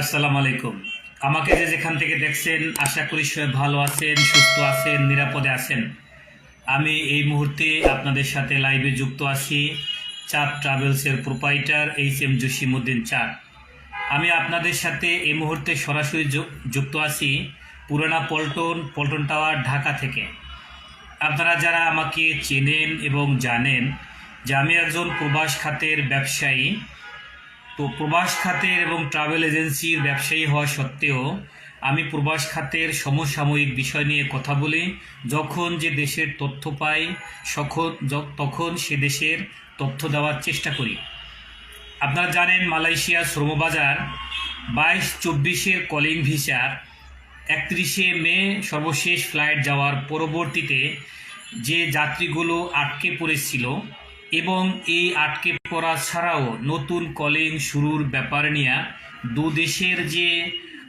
আসসালামু আলাইকুম। আমাকে যে যেখান থেকে দেখছেন, আশা করি সবাই ভালো আছেন, সুস্থ আছেন, নিরাপদে আছেন। আমি এই মুহূর্তে আপনাদের সাথে লাইভে যুক্ত আছি Chand ট্রাভেলসের proprietor H M Jasimuddin Chand. আমি আপনাদের সাথে এই মুহূর্তে সরাসরি যুক্ত আছি পুরানা পল্টন পল্টন টাওয়ার, ঢাকা থেকে। আপনারা যারা আমাকে চেনেন এবং জানেন যে আমি একজন প্রবাস খাতের ব্যবসায়ী তো প্রবাস খাতের এবং ট্রাভেল এজেন্সির ব্যবসায়ী হওয়া সত্ত্বেও আমি প্রবাস খাতের সমসাময়িক বিষয় নিয়ে কথা বলি। যখন যে দেশের তথ্য পাই সখন তখন সে দেশের তথ্য দেওয়ার চেষ্টা করি। আপনারা জানেন মালয়েশিয়া শ্রমবাজার বাইশ চব্বিশের কলিং ভিসার একত্রিশে মে সর্বশেষ ফ্লাইট যাওয়ার পরবর্তীতে যে যাত্রীগুলো আটকে পড়েছিল এবং এই আটকে পড়া ছাড়াও নতুন কলিং শুরুর ব্যাপার নিয়ে দু দেশের যে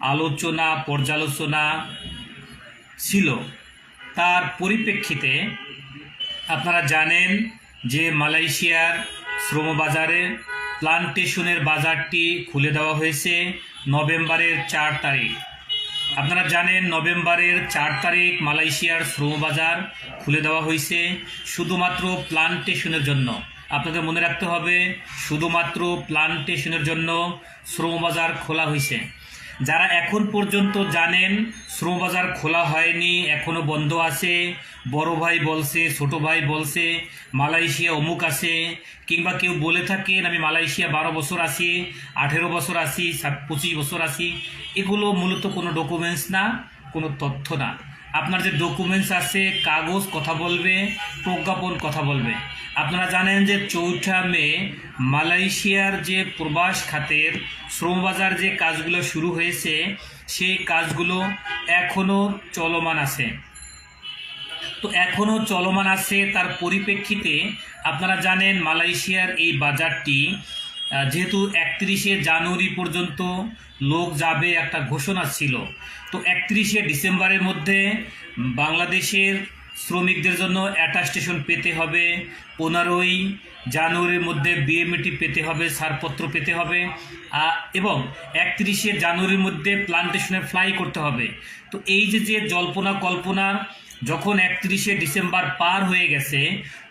আলোচনা, পর্যালোচনা ছিল, তার পরিপ্রেক্ষিতে আপনারা জানেন যে মালয়েশিয়ার শ্রমবাজারে প্লান্টেশনের বাজারটি খুলে দেওয়া হয়েছে নভেম্বরের চার তারিখ। আপনারা জানেন, নভেম্বরের চার তারিখ মালয়েশিয়ার শ্রমবাজার খুলে দেওয়া হয়েছে শুধুমাত্র প্লান্টেশনের জন্য। আপনাদের মনে রাখতে হবে, শুধুমাত্র প্লান্টেশনের জন্য শ্রমবাজার খোলা হয়েছে। যারা এখন পর্যন্ত জানেন, শ্রমবাজার খোলা হয়নি এখনও বন্ধ আছে। বড় ভাই বলছে, ছোট ভাই বলছে, মালয়েশিয়া অমুক আছে। কিংবা কেউ বলে থাকেন, আমি মালয়েশিয়া বারো বছর আছি, আঠেরো বছর আছি, পঁচিশ বছর আছি। এগুলো মূলত কোনো ডকুমেন্টস না, কোনো তথ্য না। আপনার যে ডকুমেন্টস আছে, কাগজ কথা বলবে, প্রজ্ঞাপন কথা বলবে। আপনারা জানেন যে চৌঠা মে মালয়েশিয়ার যে প্রবাস খাতের শ্রমবাজার যে কাজগুলো শুরু হয়েছে, সেই কাজগুলো এখনও চলমান আছে। তো এখনও চলমান আছে, তার পরিপ্রেক্ষিতে আপনারা জানেন মালয়েশিয়ার এই বাজারটি যেহেতু একত্রিশে জানুয়ারি পর্যন্ত লোক যাবে একটা ঘোষণা ছিল, তো একত্রিশে ডিসেম্বরের মধ্যে বাংলাদেশের শ্রমিকদের জন্য অ্যাটাস্টেশন পেতে হবে, পনেরোই জানুয়ারির মধ্যে বিএমএটি পেতে হবে, ছাড়পত্র পেতে হবে এবং একত্রিশে জানুয়ারির মধ্যে প্লান্টেশনে ফ্লাই করতে হবে। তো এই যে যে জল্পনা কল্পনা যখন একত্রিশে ডিসেম্বর পার হয়ে গেছে,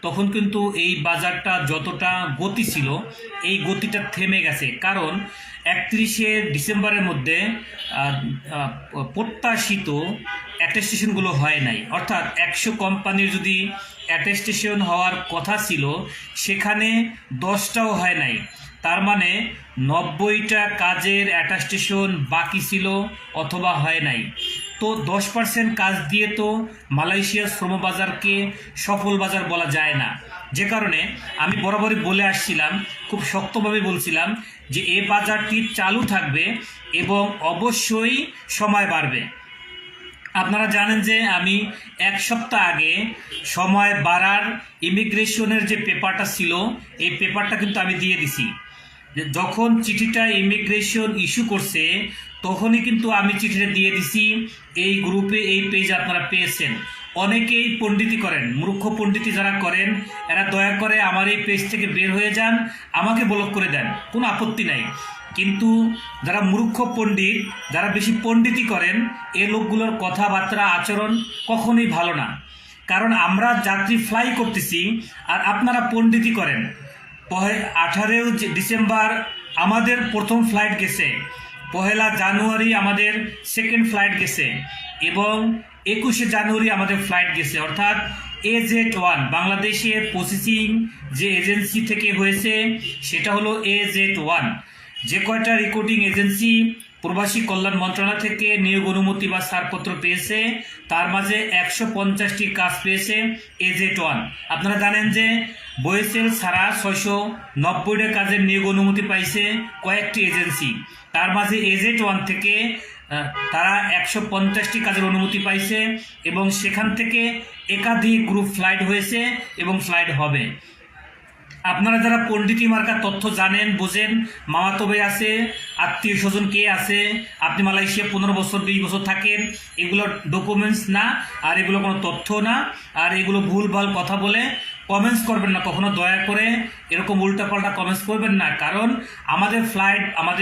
তখন কিন্তু এই বাজারটা যতটা গতি ছিল, এই গতিটা থেমে গেছে। কারণ একত্রিশে ডিসেম্বরের মধ্যে প্রত্যাশিত অ্যাটেস্টেশনগুলো হয় নাই। অর্থাৎ একশো কোম্পানির যদি অ্যাটেস্টেশন হওয়ার কথা ছিল, সেখানে দশটাও হয় নাই। তার মানে নব্বইটা কাজের অ্যাটাস্টেশন বাকি ছিল অথবা হয় নাই। তো দশ পার্সেন্ট কাজ দিয়ে তো মালয়েশিয়ার শ্রমবাজারকে সফল বাজার বলা যায় না। যে কারণে আমি বরাবরই বলে আসছিলাম, খুব শক্তভাবে বলছিলাম যে এ বাজারটি চালু থাকবে এবং অবশ্যই সময় বাড়বে। আপনারা জানেন যে আমি এক সপ্তাহ আগে সময় বাড়ার ইমিগ্রেশনের যে পেপারটা ছিল, এই পেপারটা কিন্তু আমি দিয়ে দিছি। যখন চিঠিটা ইমিগ্রেশন ইস্যু করছে তখনই কিন্তু আমি চিঠিটা দিয়ে দিছি। এই গ্রুপে এই পেজ আপনারা পেয়েছেন। অনেকেই পণ্ডিতি করেন, মূর্খ পণ্ডিতি যারা করেন, এরা দয়া করে আমার এই পেজ থেকে বের হয়ে যান, আমাকে ব্লক করে দেন, কোনো আপত্তি নাই। কিন্তু যারা মূর্খ পণ্ডিত, যারা বেশি পণ্ডিতি করেন এ লোকগুলোর কথাবার্তা, আচরণ কখনোই ভালো না। কারণ আমরা যাত্রী ফ্লাই করতেছি আর আপনারা পণ্ডিতি করেন। পহে আঠারো ডিসেম্বর, আমাদের প্রথম ফ্লাইট গেছে। পহেলা জানুয়ারি আমাদের সেকেন্ড ফ্লাইট গেছে এবং একুশে জানুয়ারি আমাদের ফ্লাইট গেছে। অর্থাৎ এ জেড ওয়ান বাংলাদেশের প্রসেসিং যে এজেন্সি থেকে হয়েছে, সেটা হলো এ জেড ওয়ান যে কয়টা রেকর্ডিং এজেন্সি প্রবাসী কল্যাণ মন্ত্রণালয় থেকে নিয়োগ অনুমতি বা ছাড়পত্র পেয়েছে, তার মাঝে একশো পঞ্চাশটি কাজ পেয়েছে এজেট ওয়ান আপনারা জানেন যে বয়েসেল ছাড়া ছয়শো নব্বইটা কাজের নিয়োগ অনুমতি পাইছে কয়েকটি এজেন্সি তার মাঝে এজেট ওয়ান থেকে তারা একশো পঞ্চাশটি কাজের অনুমতি পাইছে এবং সেখান থেকে একাধিক গ্রুপ ফ্লাইট হয়েছে এবং ফ্লাইট হবে। আপনারা যারা পণ্ডিতি মার্কার তথ্য জানেন, বোঝেন মামাতো ভাই আছে, আত্মীয় স্বজন কে আছে, আপনি মালয়েশিয়া পনেরো বছর, বিশ বছর থাকেন, এগুলো ডকুমেন্টস না, আর এগুলো কোনো তথ্য না, আর এগুলো ভুলভাল কথা বলে কমেন্টস করবেন না, কখনো দয়া করে, এরকম উল্টাপাল্টা কমেন্টস করবেন না, কারণ আমাদের ফ্লাইট আমাদের